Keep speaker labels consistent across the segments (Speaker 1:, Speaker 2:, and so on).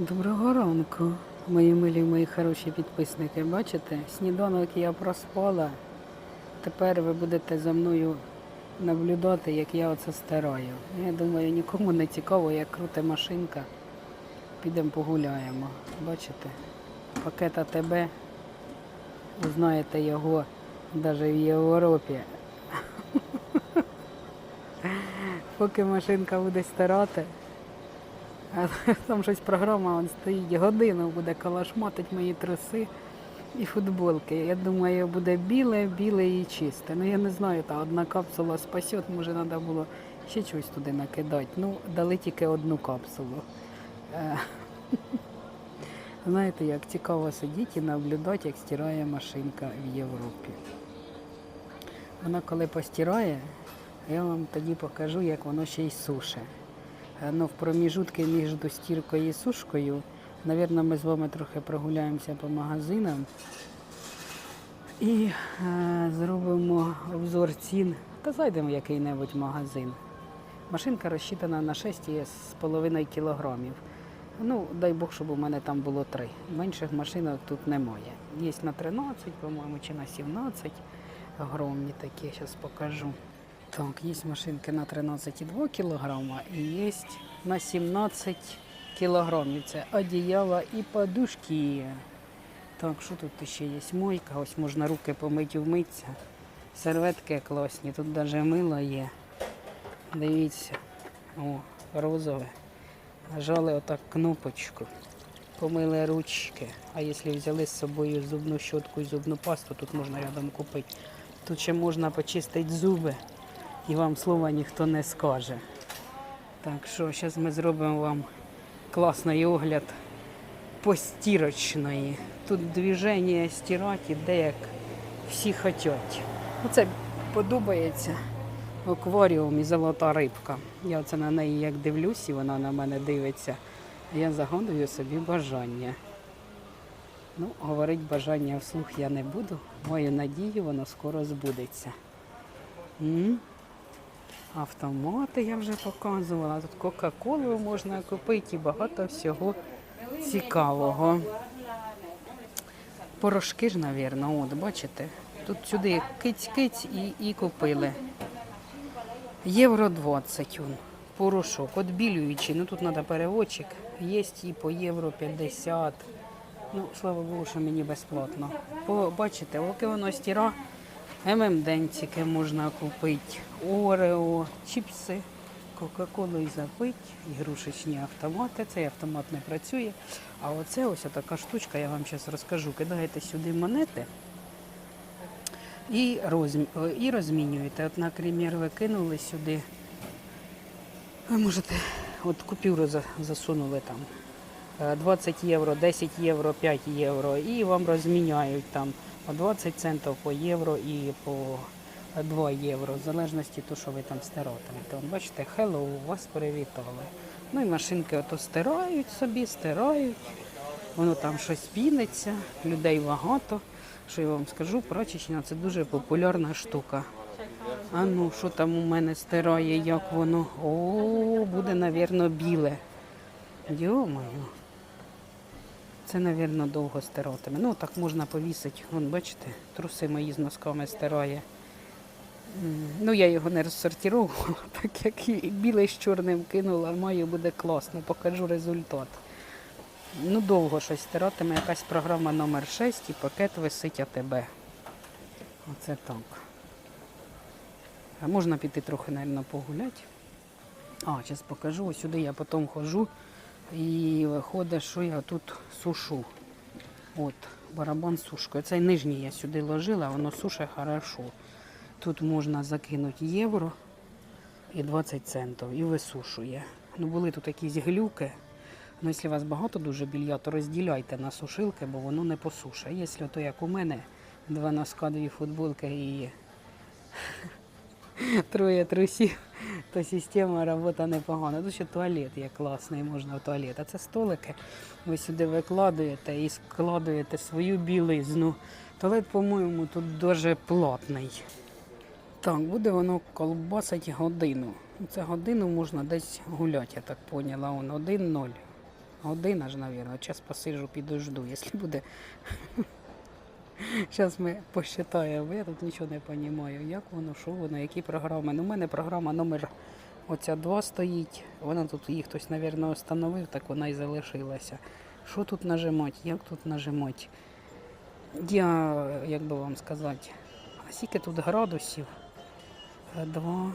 Speaker 1: Доброго ранку, мої милі, мої хороші підписники. Бачите, сніданок я проспала. Тепер ви будете за мною наблюдати, як я оце стираю. Я думаю, нікому не цікаво, як круте машинка. Підемо погуляємо. Бачите? Пакет АТБ. Ви знаєте його навіть в Європі. Поки машинка буде стирати, а там щось програма он стоїть, годину буде калашматить мої труси і футболки. Я думаю, буде біле, біле і чисте. Ну я не знаю, та одна капсула спасет, може треба було ще щось туди накидати. Ну, дали тільки одну капсулу. Е, Знаєте, як цікаво сидіти і наблюдати, як стирає машинка в Європі. Вона коли постирає, я вам тоді покажу, як воно ще й суше. Е, Ну, в проміжутки між стіркою і сушкою, навірно, ми з вами трохи прогуляємося по магазинам і е, зробимо обзор цін та зайдемо в який-небудь магазин. Машинка розчитана на 6,5 кілограмів. Ну, дай Бог, щоб у мене там було 3. Менших машинок тут немає. Є на 13, по-моєму, чи на 17 огромні такі, зараз покажу. Так, є машинки на 13,2 кілограма і є на 17 кілограмів. Це одіяла і подушки. Так, що тут ще є? Мойка, ось можна руки помити, вмитися. Серветки класні, тут навіть мило є. Дивіться, о, розове. Нажали отак кнопочку, помили ручки. А якщо взяли з собою зубну щотку і зубну пасту, тут можна рядом купити. Тут ще можна почистити зуби і вам слова ніхто не скаже. Так що зараз ми зробимо вам класний огляд постірочної. Тут движення стирати іде як всі хочуть. Оце подобається акваріум і золота рибка. Я оце на неї як дивлюсь, і вона на мене дивиться. Я загадую собі бажання. Ну, говорити бажання вслух я не буду. Маю надію, воно скоро збудеться. М? Автомати я вже показувала. Тут Кока-Колу можна купити і багато всього цікавого. Порошки ж, мабуть, от бачите. Тут сюди киць-киць і, і купили. Євро 20 он, порошок, отбілюючий, ну тут треба переводчик. Є і по євро 50. Ну, слава Богу, що мені безплатно. По, бачите, поки воно стіра, ММДенціки можна купити, Орео, чіпси, Кока-Колу і запить, ігрушечні автомати. Цей автомат не працює. А оце ось така штучка, я вам зараз розкажу. Кидаєте сюди монети і, розмі... е, і розмінюєте. От, наприклад, ви кинули сюди. Ви можете, от купюру за- засунули там е, 20 євро, 10 євро, 5 євро, і вам розміняють там по 20 центів по євро і по 2 євро, в залежності того, що ви там стиратимете. Бачите, hello, вас привітали. Ну і машинки ото стирають собі, стирають. Воно там щось піниться, людей багато. Що я вам скажу, прачечня це дуже популярна штука. А ну, що там у мене стирає, як воно? О, буде, напевно, біле. Йо-моє. Це, напевно, довго стиратиме. Ну, так можна повісити. Вон, бачите, труси мої з носками стирає. Ну, я його не розсортувала, так як білий з чорним кинула, маю буде класно, покажу результат. Ну, довго щось стиратиме, якась програма номер 6 і пакет висить АТБ. Оце так. А можна піти трохи, мабуть, погуляти. А, зараз покажу. Сюди я потім ходжу і виходить, що я тут сушу. От, барабан сушкою. Цей нижній я сюди ложила, воно суше хорошо. Тут можна закинути євро і 20 центів і висушує. Ну, були тут якісь глюки. Ну, якщо у вас багато дуже білья, то розділяйте на сушилки, бо воно не посуше. Якщо то як у мене, два носка, дві футболки і троє трусів, то система робота непогана. Тут ще туалет є класний, можна в туалет. А це столики. Ви сюди викладуєте і складуєте свою білизну. Туалет, по-моєму, тут дуже плотний. Так, буде воно колбасить годину. Це годину можна десь гуляти, я так поняла. Он 1-0. Година ж, мабуть. Зараз посиджу, підожду, якщо буде. Зараз ми посчитаємо. Я тут нічого не розумію. Як воно, що воно, які програми. Ну, у мене програма номер оця 2 стоїть. Вона тут її хтось, мабуть, встановив, так вона і залишилася. Що тут нажимати? Як тут нажимати? Я, як би вам сказати, а скільки тут градусів? Е, Два.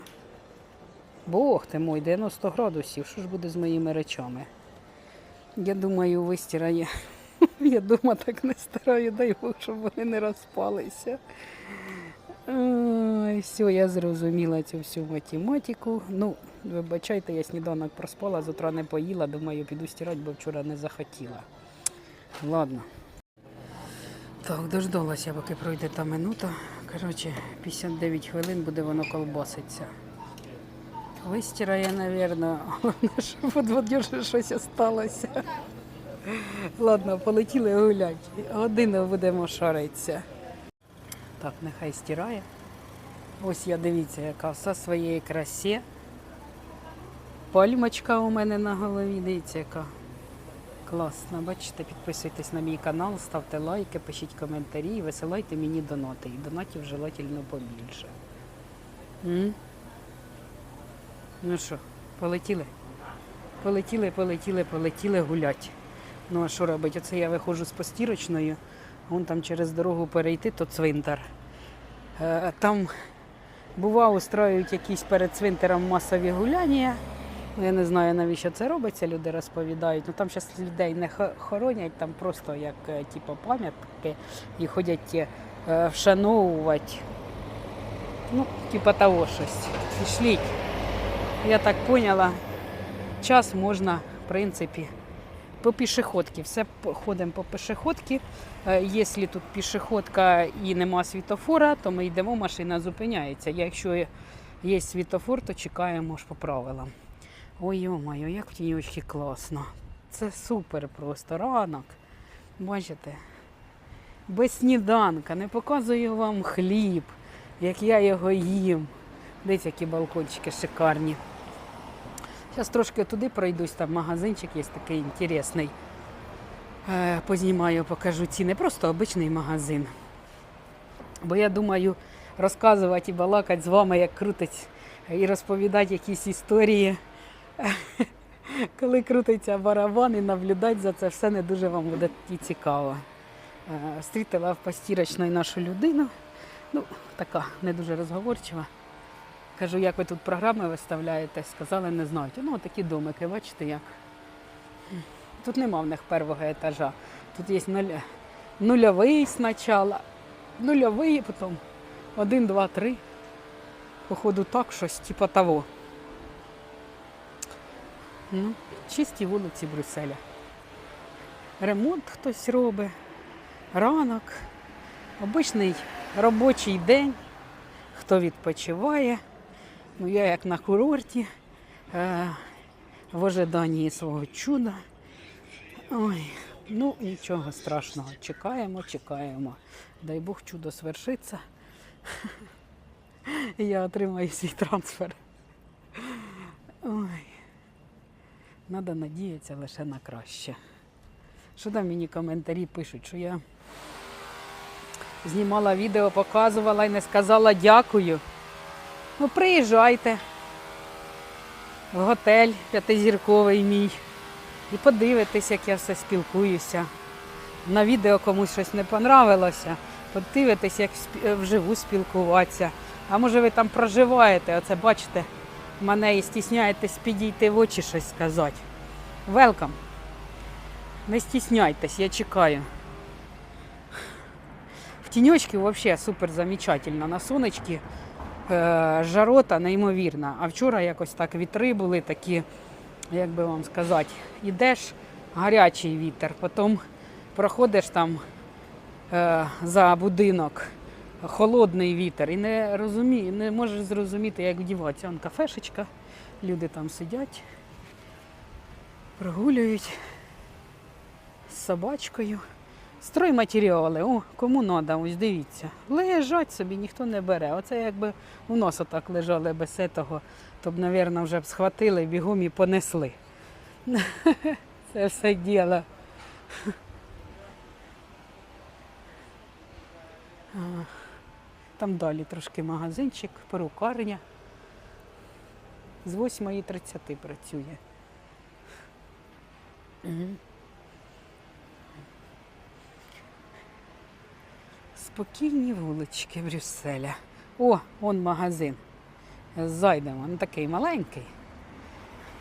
Speaker 1: Бог ти мой, 90 градусів. Що ж буде з моїми речами? Я думаю, вистирає. Я дома так не стараю, дай Бог, щоб вони не розпалися. Ой, все, я зрозуміла цю всю математику. Ну, вибачайте, я сніданок проспала, з утра не поїла, думаю, піду стирати, бо вчора не захотіла. Ладно. Так, дождалася, поки пройде та минута. Коротше, 59 хвилин буде воно колбаситься. Вистирає, головне, щоб від щось осталося. Ладно, полетіли гуляти. Годину будемо шаритися. Так, нехай стирає. Ось я дивіться, яка все своєї красі. Пальмочка у мене на голові, дивіться, яка класна. Бачите, підписуйтесь на мій канал, ставте лайки, пишіть коментарі і висилайте мені донати. І донатів желательно побільше. М? Ну що, полетіли? Полетіли, полетіли, полетіли гулять. Ну а що робить? Оце я виходжу з постірочною, вон там через дорогу перейти, то цвинтар. Е, Там бува, устраюють якісь перед цвинтаром масові гуляння. Ну, я не знаю, навіщо це робиться, люди розповідають. Ну там зараз людей не хоронять, там просто як е, типу, пам'ятки і ходять е, вшановувати. Ну, типа того щось. Пішліть. Я так поняла, час можна, в принципі, по пішоходці. Все ходимо по пішоходці. Е, Якщо тут пішоходка і нема світофора, то ми йдемо, машина зупиняється. Якщо є світофор, то чекаємо ж по правилам. Ой, йо-моє, як в тіньочці класно. Це супер просто ранок. Бачите? Без сніданка, не показую вам хліб, як я його їм. Дивіться, які балкончики шикарні. Зараз трошки туди пройдусь, там магазинчик є такий інтересний. Е, Познімаю, покажу ціни. Просто обичний магазин. Бо я думаю, розказувати і балакати з вами, як крутить, і розповідати якісь історії. Коли крутиться барабан і наблюдати за це все не дуже вам буде і цікаво. Е, Встрітила в постірочної нашу людину. Ну, така не дуже розговорчива. Кажу, як ви тут програми виставляєте? Сказали, не знають. Ну, такі домики, бачите як. Тут нема в них першого етажа. Тут є нуль... нульовий спочатку, нульовий, потім один, два, три. Походу так щось, типа того. Ну, чисті вулиці Брюсселя. Ремонт хтось робить, ранок, обичний робочий день, хто відпочиває. Ну, я як на курорті е, в ожиданні свого чуда. Ой, ну нічого страшного. Чекаємо, чекаємо. Дай Бог чудо свершиться. Я отримаю свій трансфер. Ой. Надо надіятися лише на краще. Що там мені коментарі пишуть, що я знімала відео, показувала і не сказала дякую. Ну, приїжджайте в готель п'ятизірковий мій і подивитесь, як я все спілкуюся. На відео комусь щось не понравилося, подивитесь, як е, вживу спілкуватися. А може ви там проживаєте, оце бачите, мене і стісняєтесь підійти в очі щось сказати. Велкам. Не стісняйтесь, я чекаю. В тіньочки взагалі супер замечательно. На сонечки е, жарота неймовірна. А вчора якось так вітри були такі, як би вам сказати, ідеш гарячий вітер, потім проходиш там е, за будинок холодний вітер і не розумі, не можеш зрозуміти, як вдіватися. Вон кафешечка, люди там сидять, прогулюють з собачкою. Стройматеріали, о, кому треба, ось дивіться. Лежать собі, ніхто не бере. Оце якби у нас отак лежали без того, то б, мабуть, вже б схватили бігом і понесли. Це все діло. Там далі трошки магазинчик, перукарня. З 8.30 працює. Спокійні вулички Брюсселя. О, он магазин. Зайдемо. Він такий маленький.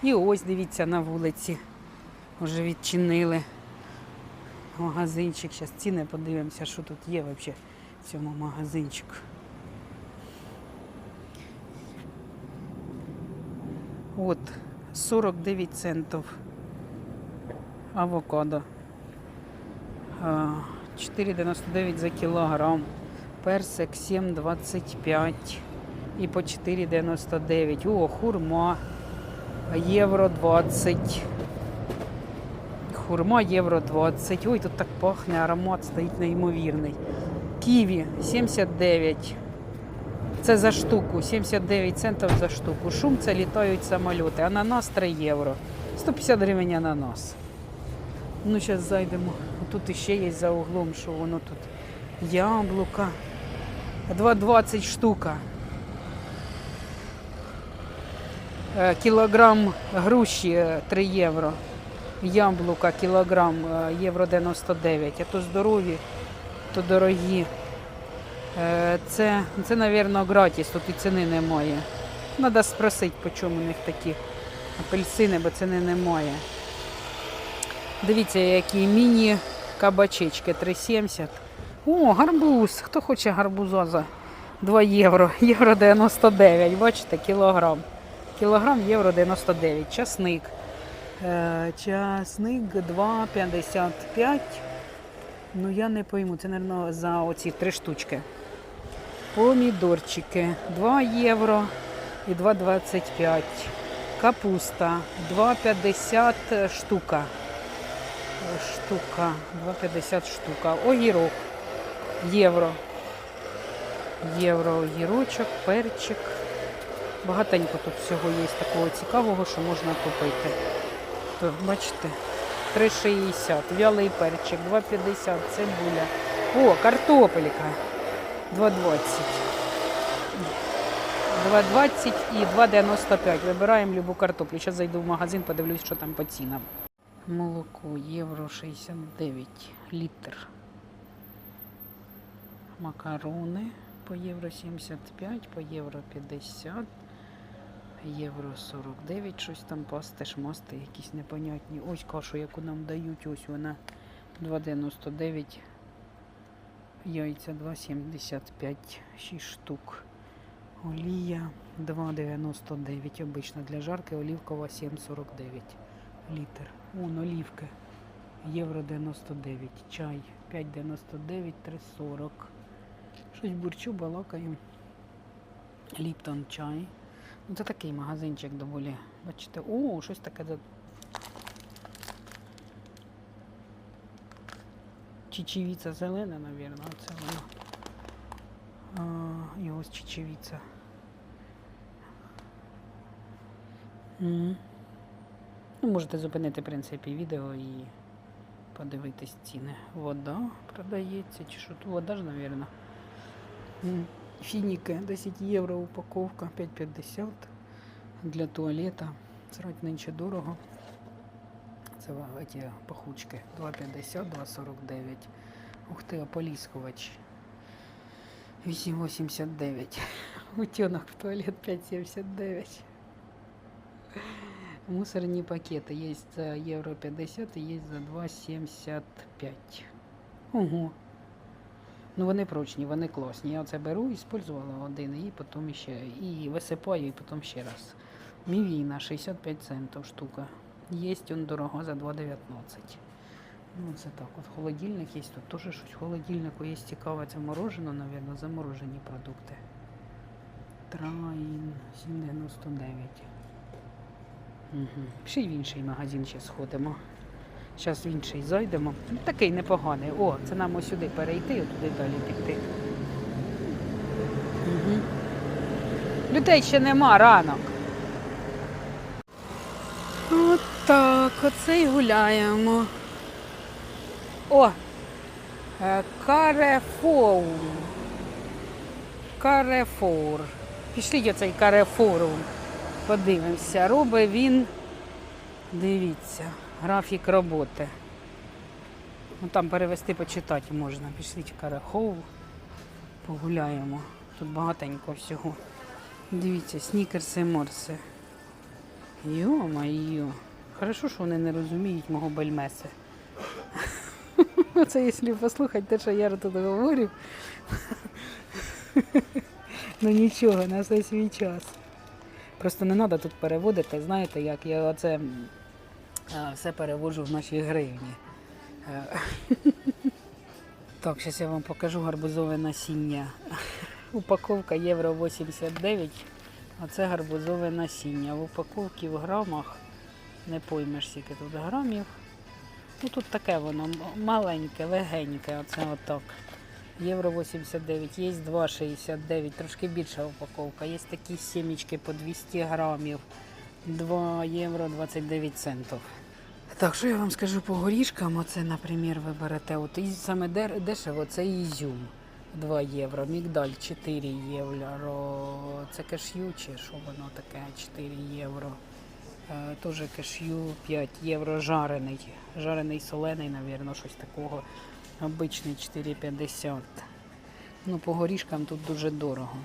Speaker 1: І ось дивіться на вулиці. Вже відчинили магазинчик. Зараз ціни подивимося, що тут є взагалі в цьому магазинчику. От 49 центів авокадо. А, 4,99 за кілограм. Персик 7,25 і по 4,99. О, хурма. Євро 20. Хурма євро 20. Ой, тут так пахне, аромат стоїть неймовірний. Ківі 79. Це за штуку, 79 центів за штуку. Шум це літають самоліти. Ананас 3 євро. 150 гривень ананас. Ну, зараз зайдемо. Тут іще є за углом, що воно тут. Яблука. 2,20 штука. Е, Кілограм груші е, 3 євро. Яблука кілограм е, євро 99. А то здорові, то дорогі. Е, Це, це, мабуть, гратіс, тут і ціни немає. Треба спросити, по чому у них такі апельсини, бо ціни немає. Дивіться, які міні-кабачечки 3,70. О, гарбуз. Хто хоче гарбуза за 2 євро? Євро 99. Бачите, кілограм. Кілограм євро 99. Часник. Е, часник 2,55. Ну я не пойму, це, мабуть, за оці три штучки. Помідорчики 2 євро і 2,25. Капуста 2,50 штука. Штука, 2,50 штука. Огірок. Євро. Євро огірочок, перчик. Багатенько тут всього є такого цікавого, що можна купити. То, бачите, 3,60. Вялий перчик, 2,50, цибуля. О, картопелька. 2,20. 2,20 і 2,95. Вибираємо любу картоплю. Зараз зайду в магазин, подивлюсь, що там по цінам. Молоко євро 69 літр. Макарони по євро 75, по євро 50, євро 49, щось там пасти, шмасти, якісь непонятні. Ось кашу, яку нам дають, ось вона 2,99, яйця 2,75, 6 штук. Олія 2,99, обична для жарки, олівкова 7,49 літр. Вон олівки. Євро 99. Чай 5,99, 3,40. Щось бурчу, балакаю. Ліптон чай. Ну, це такий магазинчик доволі. Бачите, о, щось таке. за- Чечевіця зелена, мабуть, це воно. І ось чечевіця. Ну, можете зупинити, в принципі, відео і подивитись ціни. Вода продається, чи що тут вода ж, мабуть. Фініки 10 євро упаковка, 5,50 для туалета. Срать нинче дорого. Це ті пахучки 2,50, 2,49. Ух ти, ополіскувач 8,89. Утенок в туалет 5,79. Мусорні пакети є за євро 50 і є за 2,75. Ого. Ну вони прочні, вони класні. Я оце беру, іспользувала один і потім ще і висипаю, і потім ще раз. Мівіна 65 центів штука. Є он дорого за 2,19. Ну це так. От холодильник є, тут теж щось в холодильнику є цікаве. Це морожено, мабуть, заморожені продукти. Траїн 7,99. Угу. Ще й в інший магазин ще сходимо. Зараз в інший зайдемо. Ну, Такий непоганий. О, це нам ось сюди перейти, туди далі піти. Угу. Людей ще нема ранок. От Так, оце і гуляємо. О! е, Карефоу. Карефор. Пішліть оцей карефору. Подивимося. Робить він. Дивіться, графік роботи. Ну там перевести почитати можна. Пішліть в Карефоу. Погуляємо. Тут багатенько всього. Дивіться, снікерси морси. Йо-майо. Хорошо, що вони не розуміють мого бельмеса. Це якщо послухати те, що я тут говорю. Ну нічого, на все свій час. Просто не треба тут переводити, знаєте, як я оце все переводжу в наші гривні. Е, Так, зараз я вам покажу гарбузове насіння. Упаковка євро 89, а це гарбузове насіння. В упаковці в грамах не поймеш, скільки тут грамів. Ну тут таке воно маленьке, легеньке, оце отак. Євро 89, є 2,69, трошки більша упаковка. Є такі сімечки по 200 грамів, 2 євро 29 центів. Так, що я вам скажу по горішкам? Оце, наприклад, ви берете. От і саме дешево це ізюм 2 євро, мігдаль 4 євро. Це кешю чи що воно таке 4 євро. Е, Теж кешю 5 євро жарений. Жарений солений, мабуть, щось такого. Обичний 4,50. Ну, по горішкам тут дуже дорого.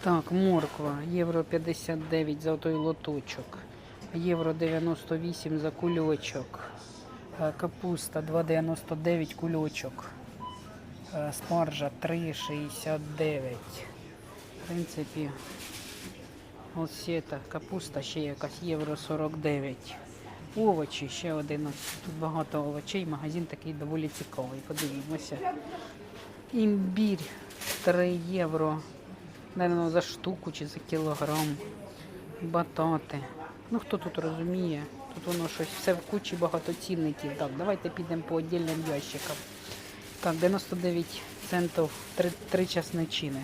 Speaker 1: Так, морква, євро 59 за той лоточок. Євро 98 за кульочок. Е, Капуста 2,99 кульочок. Е, Спаржа 3,69. В принципі, ось це капуста ще якась євро 49. Овочі ще один. Тут багато овочей. Магазин такий доволі цікавий. Подивімося. Імбірь 3 євро. Наверно, за штуку чи за кілограм. Батати. Ну хто тут розуміє? Тут воно щось все в кучі багато цінників. Так, давайте підемо по віддільним ящикам. Так, 99 центів 3, 3 часничини.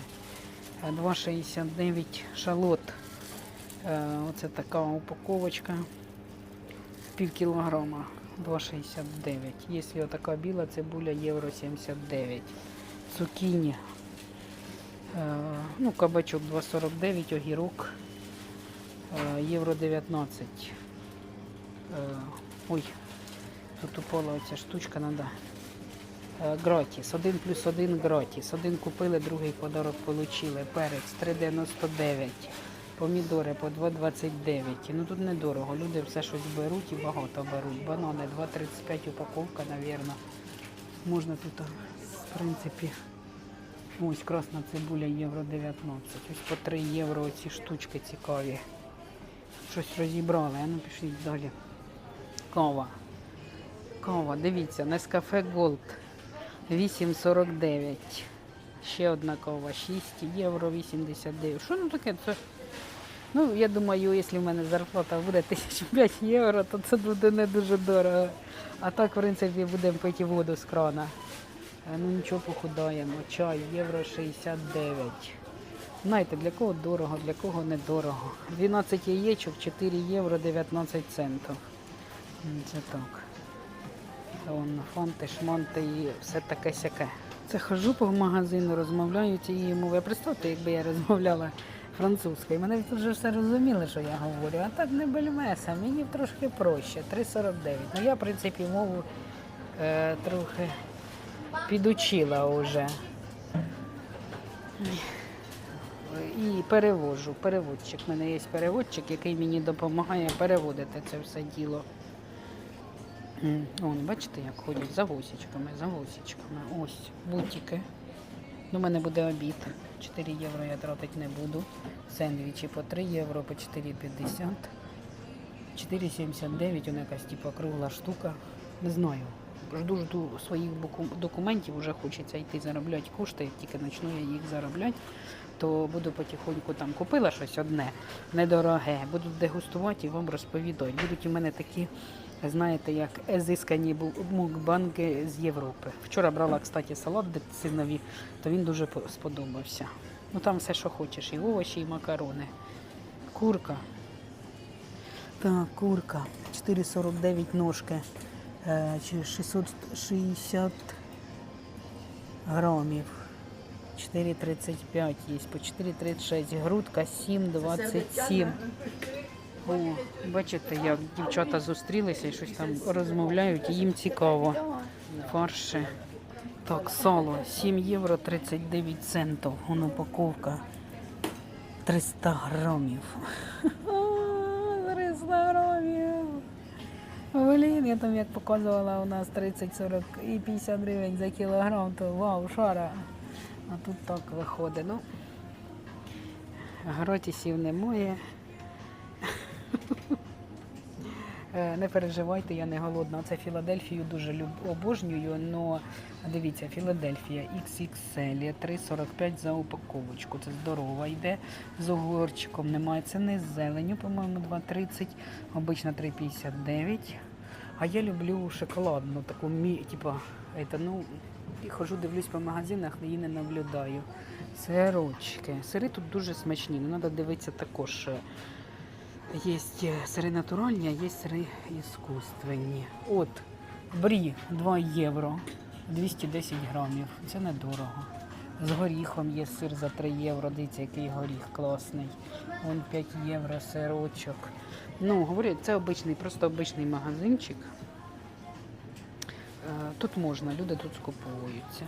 Speaker 1: Е, 2,69 шалот. Е, Оце така упаковочка. Пів кілограма. 2,69. Якщо така біла цибуля, євро 79. Цукіні. Е, Ну, кабачок 2,49, огірок. Е, Євро 19. Е, Ой, тут упала оця штучка, треба. Гратіс. Один плюс один гратіс. Один купили, другий подарок отримали. Перець 3,99. Помідори по 2,29. Ну тут недорого. Люди все щось беруть і багато беруть. Банани 2,35 упаковка, мабуть. Можна тут, в принципі, ось красна цибуля євро 19. Ось по 3 євро ці штучки цікаві. Щось розібрали, а ну пішли далі. Кава. Кава, дивіться, Nescafe Gold 8,49. Ще одна кава, 6 євро 89. Що ну таке? Це... Ну, я думаю, якщо в мене зарплата буде 1005 євро, то це буде не дуже дорого. А так, в принципі, будемо пити воду з крана. Е, Ну нічого похудаємо. Чай, євро 69. Знаєте, для кого дорого, для кого недорого. 12 яєчок, 4 євро 19 центів. Це так. Вон, фонти, шмонти і все таке сяке. Це хожу по магазину, розмовляю цією мовою. Представте, якби я розмовляла французькою. Мене вже все розуміли, що я говорю. А так не бельмеса, мені трошки проще. 3,49. Ну я, в принципі, мову е, трохи підучила вже. І перевожу. Переводчик. У мене є переводчик, який мені допомагає переводити це все діло. Вон, бачите, як ходять за гусічками, за гусічками. Ось, бутики. У мене буде обід. 4 євро я тратити не буду. Сендвічі по 3 євро, по 4,50. 4,79, вона якась типу кругла штука. Не знаю. Жду жду своїх документів, вже хочеться йти заробляти кошти, тільки почну я їх заробляти, то буду потихоньку там купила щось одне, недороге, буду дегустувати і вам розповідати. Будуть у мене такі, знаєте, як езискані бу- мукбанки з Європи. Вчора брала, кстати, салат де синові, то він дуже сподобався. Ну там все, що хочеш, і овочі, і макарони. Курка. Так, курка. 4,49 ножки. Е, чи 660 грамів. 4,35 є, по 4,36. Грудка 7,27. О, бачите, як дівчата зустрілися і щось там розмовляють, і їм цікаво. Фарші. Так, сало 7 євро 39 центів. Вон упаковка 300 грамів. 300 грамів. Блін, я там як показувала у нас 30, 40 і 50 гривень за кілограм, то вау, шара. А тут так виходить. Ну, гратісів немає. Не переживайте, я не голодна. Це Філадельфію дуже обожнюю, але дивіться, Філадельфія XXL, 3,45 за упаковочку. Це здорова йде з огурчиком. Немає ціни, з зеленю, по-моєму, 2,30, обично 3,59. А я люблю шоколадну, таку типа, это, ну, і хожу, дивлюсь по магазинах, її не наблюдаю. Сирочки. Сири тут дуже смачні, але треба дивитися також. Є сири натуральні, а є сири іскусственні. От, брі 2 євро, 210 грамів. Це недорого. З горіхом є сир за 3 євро. Дивіться, який горіх класний. Вон 5 євро сирочок. Ну, говорю, це обичний, просто обичний магазинчик. Е, Тут можна, люди тут скуповуються.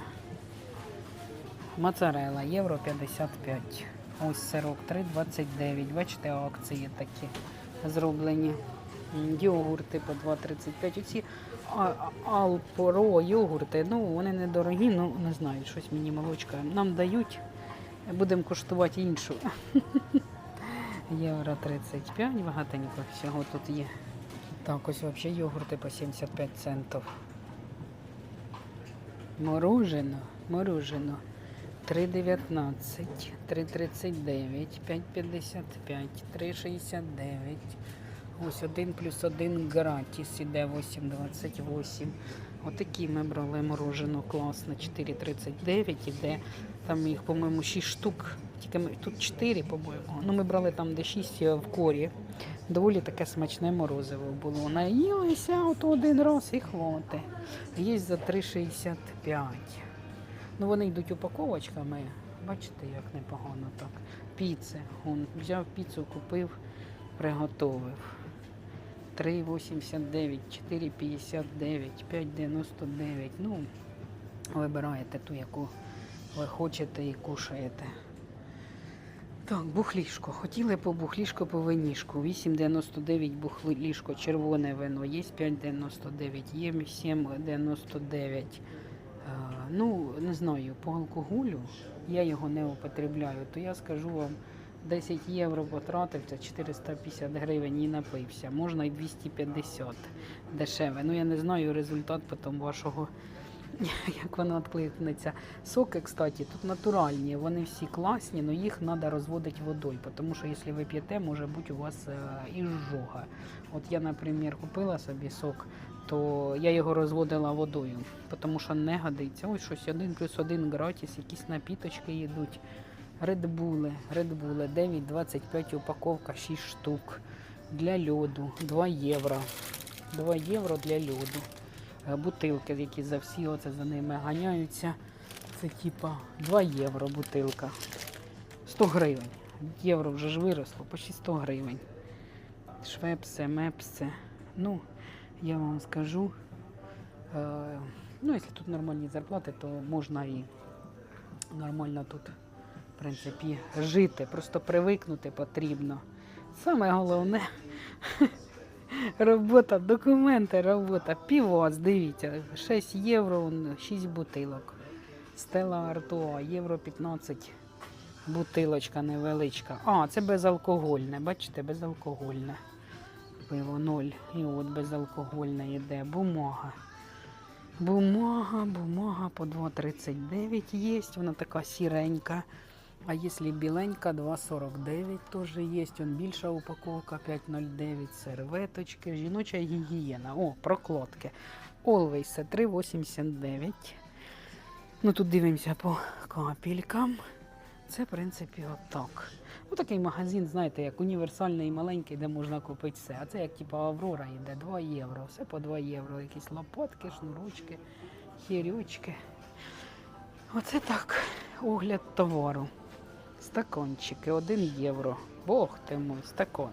Speaker 1: Моцарела, євро 55. Ось сирок 3,29. Бачите, акції такі зроблені. Йогурти по 2,35. Оці Алпоро йогурти, ну вони недорогі, ну не знаю, щось мені молочка. Нам дають, будемо коштувати іншу. Євро 35, багатенько всього тут є. Так, ось взагалі йогурти по 75 центів. Морожено, морожено. 3,19, 3,39, 5,55, 3,69. Ось 1 плюс 1 гратіс іде 8,28. Отакі ми брали морожено класно. 4,39 іде. Там їх, по-моєму, 6 штук. Тільки ми, тут 4, по-моєму. Ну, ми брали там, де 6 в корі. Доволі таке смачне морозиво було. Наїлися от один раз і хвати. Є за 3,65. Ну вони йдуть упаковочками. Бачите, як непогано так. Піци. Взяв піцу, купив, приготовив. 3,89, 4,59, 5,99. Ну, вибираєте ту, яку ви хочете і кушаєте. Так, бухлішко. Хотіли по бухлішко по винішку. 8,99 бухлішко, червоне вино. Є 5,99, є 7,99. Е, Ну, не знаю, по алкоголю я його не употребляю, то я скажу вам, 10 євро потратив, це 450 гривень і напився. Можна і 250 дешеве. Ну я не знаю результат потім вашого, як воно відкликнеться. Соки, кстати, тут натуральні, вони всі класні, але їх треба розводити водою, тому що якщо ви п'єте, може бути у вас е, іжога. От я, наприклад, купила собі сок то я його розводила водою, тому що не годиться. Ось щось один плюс один гратіс, якісь напіточки йдуть. Редбули, редбули, 9,25 упаковка, 6 штук. Для льоду, 2 євро. 2 євро для льоду. Е, Бутилки, які за всі оце за ними ганяються. Це типа 2 євро бутилка. 100 гривень. Євро вже ж виросло, почти 100 гривень. Швепси, мепси. Ну, я вам скажу, е, ну, якщо тут нормальні зарплати, то можна і нормально тут, в принципі, жити. Просто привикнути потрібно. Саме головне робота, документи, робота. Півоз, дивіться, 6 євро, 6 бутилок. Стела Артуа, євро 15. Бутилочка невеличка. А, це безалкогольне, бачите, безалкогольне пиво 0. І от безалкогольне йде. Бумага. Бумага, бумага по 2,39 є. Вона така сіренька. А якщо біленька, 2,49 теж є. Он більша упаковка 5,09. Серветочки, жіноча гігієна. О, прокладки. Always 3,89. Ну тут дивимося по капелькам. Це, в принципі, отак. Ну, такий магазин, знаєте, як універсальний і маленький, де можна купити все. А це як типу Аврора йде, 2 євро. Все по 2 євро. Якісь лопатки, шнурочки, хірючки. Оце так. Огляд товару. Стаканчики, 1 євро. Бог ти мой, стакан.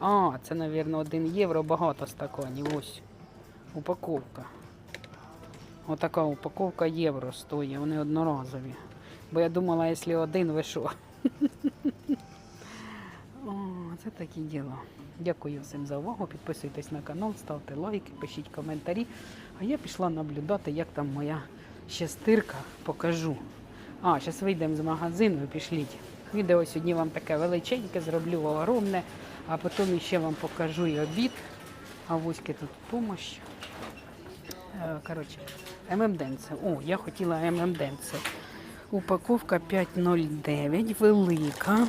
Speaker 1: А, це, мабуть, 1 євро, багато стаканів. Ось. Упаковка. Отака упаковка євро стоїть, вони одноразові. Бо я думала, якщо один, ви це такі діла. Дякую всім за увагу. Підписуйтесь на канал, ставте лайки, пишіть коментарі. А я пішла наблюдати, як там моя шестирка. Покажу. А, зараз вийдемо з магазину і пішліть. Відео сьогодні вам таке величеньке, зроблю огромне, а потім ще вам покажу і обід. А вузьки тут помощь. Е, Коротше, ММДенце. О, я хотіла ММДенце. Упаковка 5,09, велика.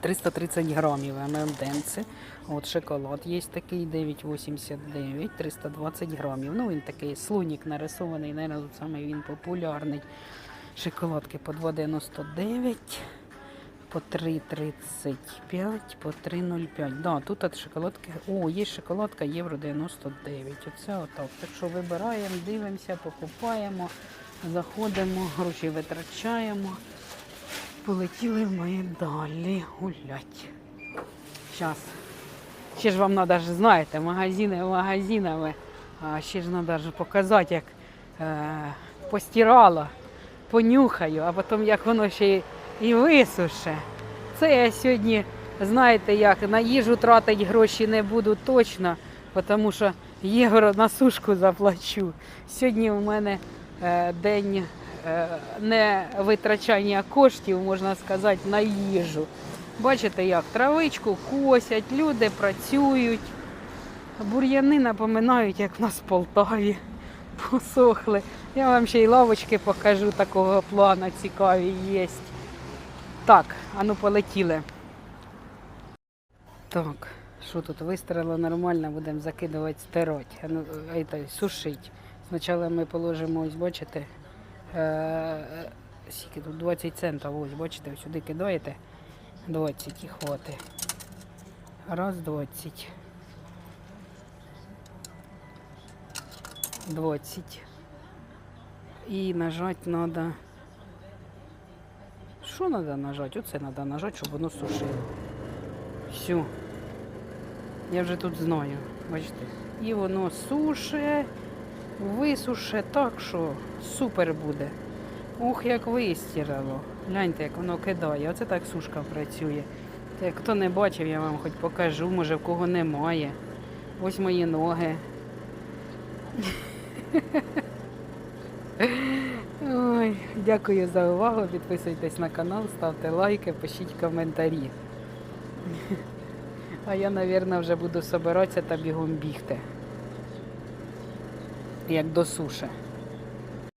Speaker 1: 330 грамів ММДенце. От шоколад є такий 9,89, 320 грамів. Ну він такий слунік нарисований, наверное, саме він популярний. Шоколадки по 2,99, по 3,35, по 3,05. Да, тут от шоколадки. О, є шоколадка євро 99. Оце отак. Так що вибираємо, дивимося, покупаємо, заходимо, гроші витрачаємо. Полетіли ми далі гулять. Зараз. Ще ж вам треба знаєте, магазини магазинами. А ще ж треба показати, як е, постирала, понюхаю, а потім як воно ще і висуше. Це я сьогодні, знаєте, як на їжу тратити гроші не буду точно, тому що євро на сушку заплачу. Сьогодні у мене день е, не витрачання коштів, можна сказати, на їжу. Бачите, як травичку косять, люди працюють. Бур'яни напоминають, як в нас в Полтаві посохли. Я вам ще й лавочки покажу такого плану, цікаві є. Так, а ну полетіли. Так, що тут вистрілило нормально, будемо закидувати стирати, е, сушити. Спочатку ми положимо, ось бачите, е, е, скільки тут 20 центів, ось бачите, сюди кидаєте. 20 і хватить. Раз, 20. 20. І нажати треба. Що треба нажати? Оце треба нажати, щоб воно сушило. Все. Я вже тут знаю. Бачите? І воно суше, висуше так, що супер буде. Ух, як вистирало. Гляньте, як воно кидає. Оце так сушка працює. Та Хто не бачив, я вам хоч покажу, може в кого немає. Ось мої ноги. Ой, дякую за увагу. Підписуйтесь на канал, ставте лайки, пишіть коментарі. А я, мабуть, вже буду собиратися та бігом бігти. jak do suszy.